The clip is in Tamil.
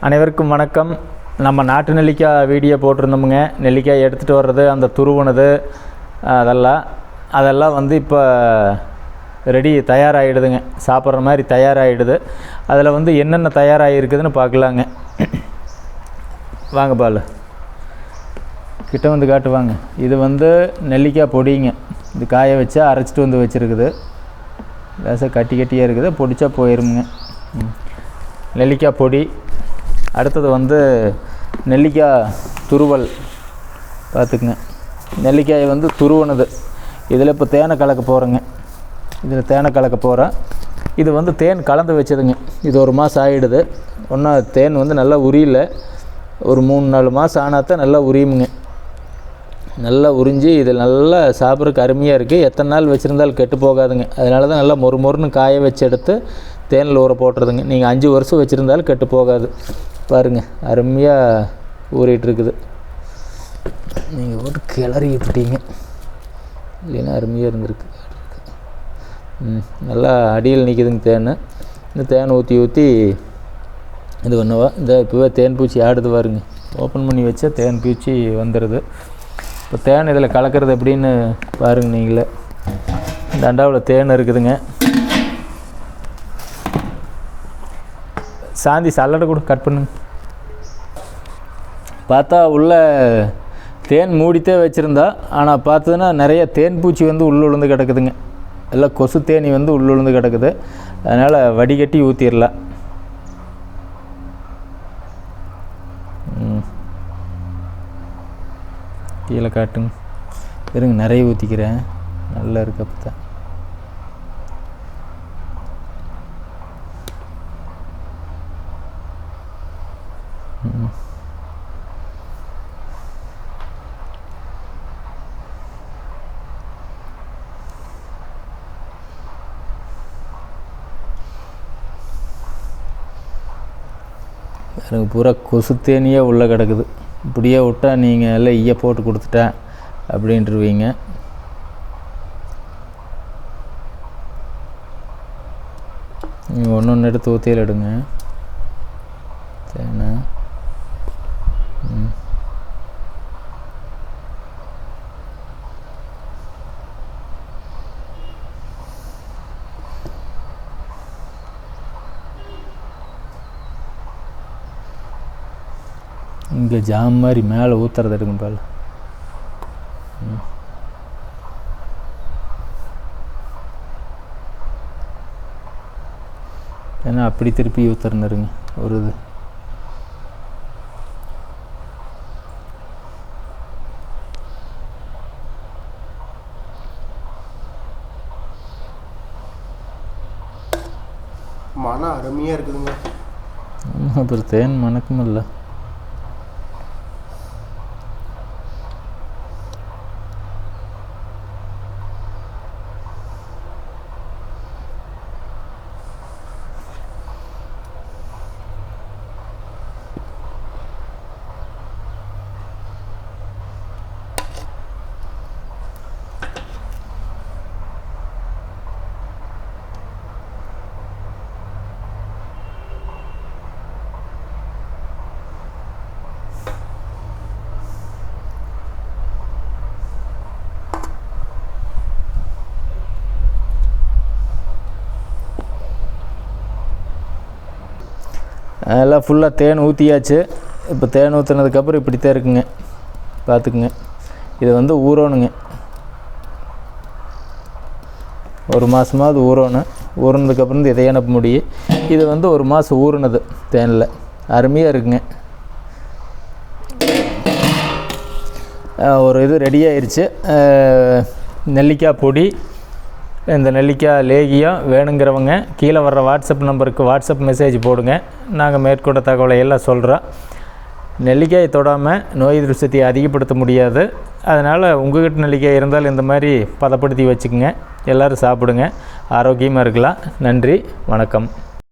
அனைவருக்கும் வணக்கம். நம்ம நாட்டு நெல்லிக்காய் வீடியோ போட்டிருந்தோமுங்க. நெல்லிக்காய் எடுத்துகிட்டு வர்றது அந்த துருவனது அதெல்லாம் அதெல்லாம் வந்து இப்போ ரெடி தயாராகிடுதுங்க. சாப்பிட்ற மாதிரி தயாராகிடுது. அதில் வந்து என்னென்ன தயாராகிருக்குதுன்னு பார்க்கலாங்க. வாங்க பால். கிட்ட வந்து காட்டுவாங்க இது வந்து நெல்லிக்காய் பொடிங்க. இது காய வச்சா அரைச்சிட்டு வந்து வச்சுருக்குது. லேசாக கட்டி கட்டியாக இருக்குது. பொடிச்சா போயிருமுங்க. ம். நெல்லிக்காய் பொடி அடுத்தது வந்து நெல்லிக்காய் துருவல். பார்த்துக்குங்க. நெல்லிக்காய் வந்து துருவனது. இதில் இப்போ தேனை கலக்க போகிறேங்க இதில் தேனை கலக்க போகிறேன் இது வந்து தேன் கலந்து வச்சதுங்க. இது ஒரு மாதம் ஆகிடுது ஒன்றா தேன் வந்து நல்லா உரியல. ஒரு மூணு நாலு மாதம் ஆனால் தான் நல்லா உரியுமுங்க. நல்லா உறிஞ்சி இதில் நல்லா சாப்பிட்றதுக்கு அருமையாக இருக்குது எத்தனை நாள் வச்சுருந்தாலும் கெட்டு போகாதுங்க. அதனால தான் நல்லா மொறு மொறுன்னு காய வச்சு எடுத்து தேனில் ஊற போட்டுறதுங்க. நீங்கள் அஞ்சு வருஷம் வச்சுருந்தாலும் கெட்டு போகாது. பாருங்கள் அருமையாக ஊறிட்டுருக்குது. நீங்கள் போட்டு கிளறி விட்டுட்டீங்க. இல்லைன்னா அருமையாக இருந்திருக்கு. ம் நல்லா அடியில் நிற்கிதுங்க தேன். இந்த தேன் ஊற்றி ஊற்றி இது பண்ணுவா இந்த இப்போவே தேன் பூச்சி ஆடுது பாருங்க. ஓப்பன் பண்ணி வச்சா தேன் பூச்சி வந்துடுது இப்போ தேன் இதில் கலக்கிறது எப்படின்னு பாருங்க நீங்களே. இந்த அண்டாவில் தேன் இருக்குதுங்க. சாந்தி சல்லடை கூட கட் பண்ணுங்க பார்த்தா உள்ளே தேன் மூடித்தே வச்சுருந்தா ஆனால் பார்த்ததுன்னா நிறைய தேன் பூச்சி வந்து உள்ளுழுந்து கிடக்குதுங்க. எல்லாம் கொசு தேனி வந்து உள்ளுழுந்து கிடக்குது. அதனால் வடிகட்டி ஊற்றிடலாம் கீழே காட்டுங்க. இருங்க நிறைய ஊற்றிக்கிறேன் நல்லா இருக்கு அப்போ தான் எனக்கு பூரா கொசு தேனியே உள்ளே கிடக்குது. இப்படியே விட்டா நீங்கள் எல்லாம் ஈய போட்டு கொடுத்துட்டேன் அப்படின்ட்டுருவீங்க நீங்கள் ஒன்று ஒன்று எடுத்து ஊற்றியில் எடுங்க. சரிண்ணா இங்கே ஜாம் மாதிரி மேலே ஊற்றுறது எடுங்க பால். ஏன்னா அப்படி திருப்பி ஊற்றுறந்துருங்க ஒரு இது. மனம் அருமையாக இருக்குதுங்க. அப்புறம் தேன் மணக்கும் இல்லை எல்லாம் ஃபுல்லாக தேன் ஊற்றியாச்சு இப்போ தேன் ஊற்றுனதுக்கப்புறம் இப்படி தான் இருக்குங்க. பார்த்துக்குங்க இது வந்து ஊறணுங்க. ஒரு மாதமாவது ஊறணும். ஊறினதுக்கப்புறம் இதை அனுப்ப முடியும். இது வந்து ஒரு மாதம் ஊறினது தேனில். அருமையாக இருக்குங்க. ஒரு இது ரெடி ஆயிடுச்சு நெல்லிக்காய் பொடி இந்த நெல்லிக்காய் லேகியம் வேணுங்கிறவங்க கீழே வர்ற வாட்ஸ்அப் நம்பருக்கு வாட்ஸ்அப் மெசேஜ் போடுங்க. நாங்கள் மேற்கொண்ட தகவலை எல்லாம் சொல்கிறோம் நெல்லிக்காயை தொடாமல் நோய் எதிர்ப்பு சக்தியை அதிகப்படுத்த முடியாது. அதனால் உங்ககிட்ட நெல்லிக்காய் இருந்தால் இந்த மாதிரி பதப்படுத்தி வச்சுக்கோங்க. எல்லோரும் சாப்பிடுங்க. ஆரோக்கியமாக இருக்கலாம். நன்றி. வணக்கம்.